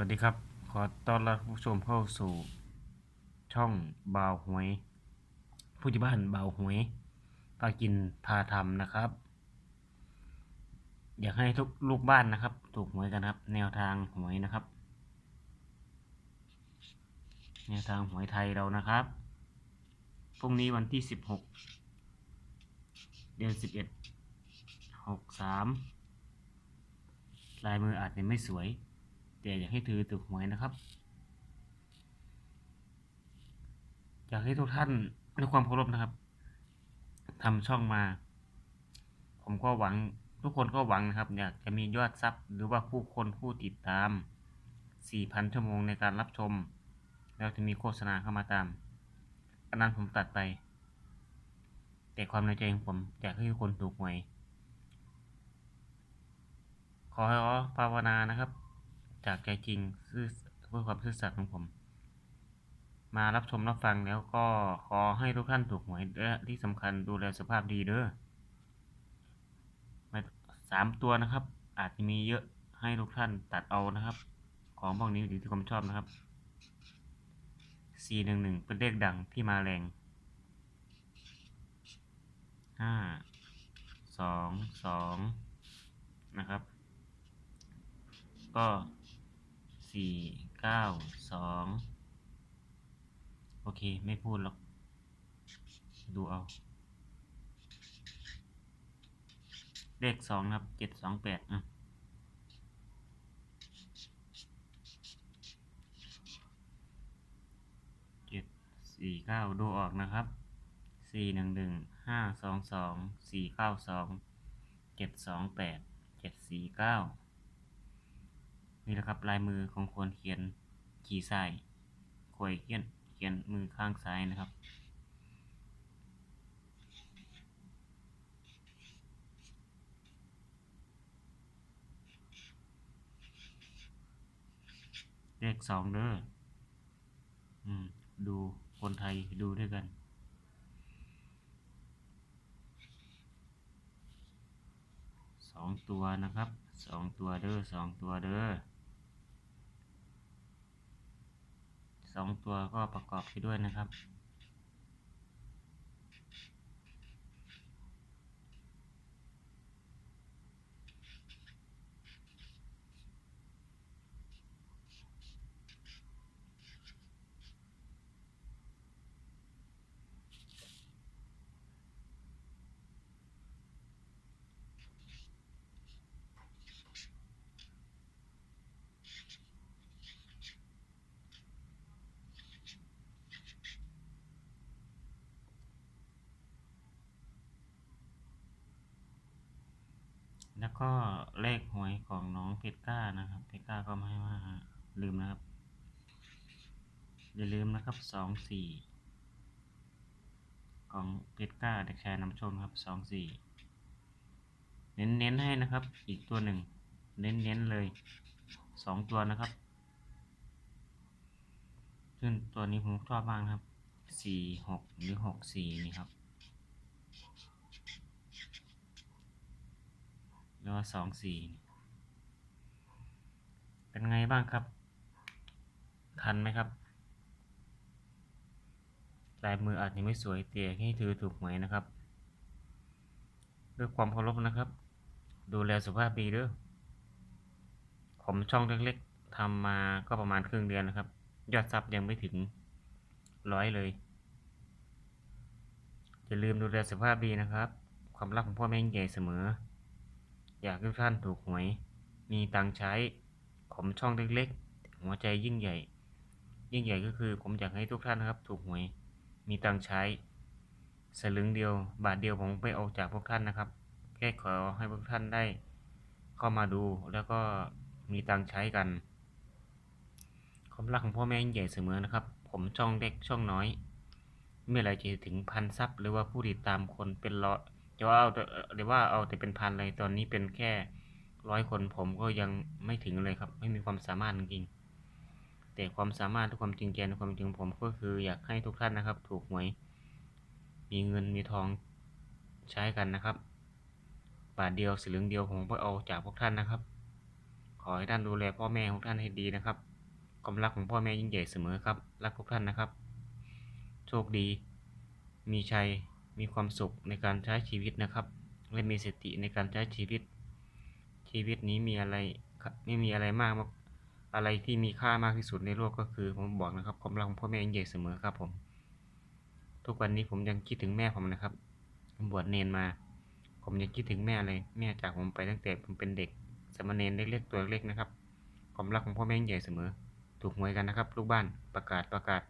วัสดีครับ ขอต้อนรับผู้ชมเข้าสู่ ช่องบาวหวย ผู้ที่บ้านบาวหวยพากินพาทำนะครับ อยากให้ทุกลูกบ้านนะครับ ถูกหวยกันครับ แนวทางหวยนะครับ แนวทางหวยไทยเรานะครับพรุ่งนี้วันที่สิบหกเดือนสิบเอ็ดหกสามลายมืออาจจะไม่สวย แต่อยากให้ถือถูกหวยนะครับ อยากให้ทุกท่านด้วยความเคารพนะครับทำช่องมา ผมก็หวังทุกคนก็หวังนะครับ อยากจะมียอดซับหรือว่าผู้คนผู้ติดตาม 4,000 ชั่วโมงในการรับชม แล้วจะมีโฆษณาเข้ามาตามอันนั้นผมตัดไป แต่ความในใจของผมอยากให้ทุกคนถูกหวยขอให้ขอภาวนานะครับ จากใจจริงซื่อเพื่อความซื่อสัตย์ของผม มารับชมรับฟังแล้วก็ขอให้ทุกท่านถูกหวยและที่สำคัญดูแลสุขภาพดีเด้อม่สามตัวนะครับ อาจจะมีเยอะให้ทุกท่านตัดเอานะครับ ของพวกนี้อยู่ที่ความชอบนะครับ 4 1 1 เป็นเลขดังที่มาแรง 5 2 2 นะครับ ก็ สี่เก้าสองโอเค ไม่พูดหรอก ดูเอา เลขสองครับเจ็ดสองแปดอะเจ็ดสี่เก้าดูออกนะครับสี่หนึ่งหนึ่งห้าสองสองสี่เก้าสองเจ็ดสองแปดเจ็ดสี่เก้า นี่แหละครับลายมือของคนเขียนขี่ซ้ายควยเขียนเขียนมือข้างซ้ายนะครับ เลขสองเด้ออืม ดูคนไทยดูด้วยกันสองตัวนะครับสองตัวเด้อสองตัวเด้อ สองตัวก็ประกอบไปด้วยนะครับ แล้วก็เลขหวยของน้องเพชรก้านะครับเพชรก้าก็ไม่ว่าลืมนะครับ อย่าลืมนะครับสองสี่ของเพชรก้าเด็กชายนำชคนะครับสองสี่เน้นเน้นๆให้นะครับ อีกตัวหนึ่ง เน้นเน้นๆเลยสองตัวนะครับ ซึ่งตัวนี้ผมชอบมากครับสี่หกหรือหกสี่นี่ครับ ห รือว่าสองสี่เป็นไงบ้างครับ ทันไหมครับ ลายมืออาจจะไม่สวยแต่ให้ถือถูกไหวยนะครับ ด้วยความเคารพนะครับ ดูแลสุภาพดีด้อผมช่องเล็กๆทำมาก็ประมาณครึ่งเดือนนะครับ ยอดซับยังไม่ถึงร้อยเลยอย่าลืมดูแลสุขภาพดีนะครับ ความรักของพ่อแม่ยิ่งใหญ่เสมอ อยากให้ทุกท่านถูกหวย มีตังใช้ ผมช่องเล็กๆ หัวใจยิ่งใหญ่ ยิ่งใหญ่ก็คือ ผมอยากให้ทุกท่านนะครับ ถูกหวย มีตังใช้ สลึงเดียว บาทเดียวผมไม่เอาจากพวกท่านนะครับ แค่ขอให้พวกท่านได้ เข้ามาดูแล้วก็มีตังใช้กันความรักของพ่อแม่ยิ่งใหญ่เสมอนะครับ ผมช่องเล็กช่องน้อย เมื่อไรจะถึงพันซับหรือว่าผู้ติดตามคนเป็นร้อย จะว่าเอาแต่เรียวว่าเอาแต่เป็นพันเลยตอนนี้เป็นแค่ร้อยคนผมก็ยังไม่ถึงเลยครับ ไม่มีความสามารถจริงแต่ความสามารถทุกความจริงใจในความจริงผมก็คืออยากให้ทุกท่านนะครับ ถูกหวย มีเงินมีทองใช้กันนะครับบาทเดียวสลึงเดียวผมก็เอาจากพวกท่านนะครับ ขอให้ท่านดูแลพ่อแม่ของท่านให้ดีนะครับความรักของพ่อแม่ยิ่งใหญ่เสมอครับ รักทุกท่านนะครับ โชคดี มีชัย มีความสุขในการใช้ชีวิตนะครับ และมีสติในการใช้ชีวิต ชีวิตนี้มีอะไรไม่มีอะไรมากมากอะไรที่มีค่ามากที่สุดในโลกก็คือผมบอกนะครับความรักของพ่อแม่ยิ่งใหญ่เสมอครับผม ทุกวันนี้ผมยังคิดถึงแม่ผมนะครับผมบวชเนนมา ผมยังคิดถึงแม่เลยแม่จากผมไปตั้งแต่ผมเป็นเด็กสามเณรเล็กๆตัวเล็กๆนะครับ ความรักของพ่อแม่ยิ่งใหญ่เสมอ ถูกหวยกันนะครับ ลูกบ้านประกาศประกาศ